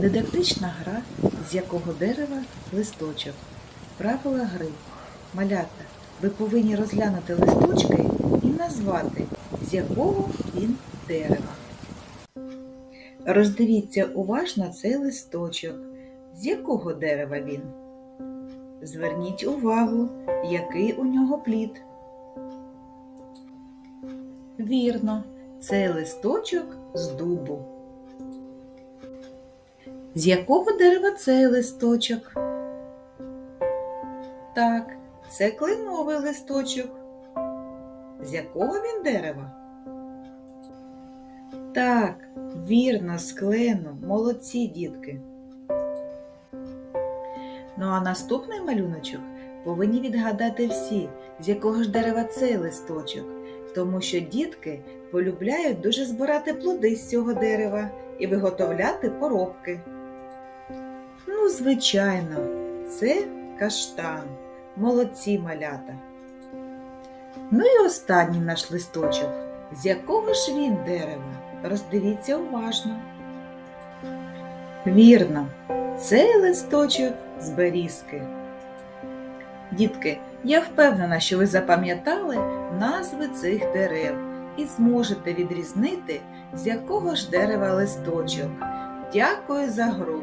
Дидактична гра, з якого дерева листочок. Правила гри. Малята. Ви повинні розглянути листочки і назвати, з якого він дерева. Роздивіться уважно цей листочок. З якого дерева він? Зверніть увагу, який у нього плід. Вірно, це листочок з дубу. З якого дерева цей листочок? Так, це кленовий листочок. З якого він дерева? Так, вірно, з клену. Молодці, дітки. Ну а наступний малюночок повинні відгадати всі, з якого ж дерева цей листочок, тому що дітки полюбляють дуже збирати плоди з цього дерева і виготовляти поробки. Ну, звичайно, це каштан. Молодці малята. Ну і останній наш листочок. З якого ж він дерева? Роздивіться уважно. Вірно, цей листочок з берізки. Дітки, я впевнена, що ви запам'ятали назви цих дерев і зможете відрізнити, з якого ж дерева листочок. Дякую за гру.